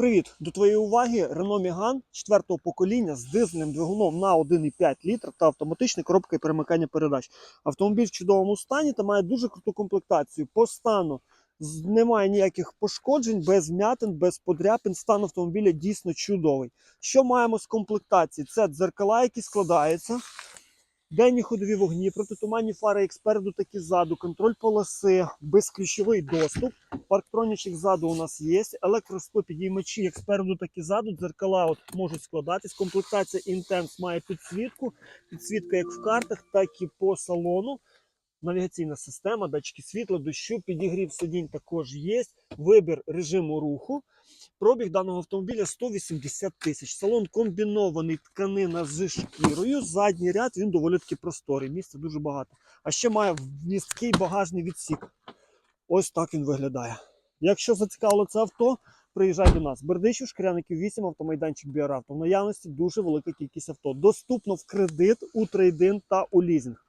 Привіт! До твоєї уваги Renault Megane 4 покоління з дизельним двигуном на 1,5 літр та автоматичною коробкою перемикання передач. Автомобіль в чудовому стані та має дуже круту комплектацію. По стану немає ніяких пошкоджень, без вмятин, без подряпин. Стан автомобіля дійсно чудовий. Що маємо з комплектації? Це дзеркала, які складаються. Денні ходові вогні, протитуманні фари як спереду, так і ззаду, контроль полоси, безключовий доступ. Парктронічок ззаду у нас є. Електростопідіймачі як спереду, так і ззаду. Дзеркала от можуть складатись. Комплектація Intense має підсвітку. Підсвітка як в картах, так і по салону. Навігаційна система, датчики світла, дощу, підігрів сидінь також є. Вибір режиму руху. Пробіг даного автомобіля 180 тисяч. Салон комбінований тканина з шкірою. Задній ряд він доволі таки просторий. Місця дуже багато. А ще має вмісткий багажний відсік. Ось так він виглядає. Якщо зацікавило це авто, приїжджай до нас. Бердичів, Шкряників 8, автомайданчик Біаравто. В наявності дуже велика кількість авто. Доступно в кредит, у трейдин та у лізинг.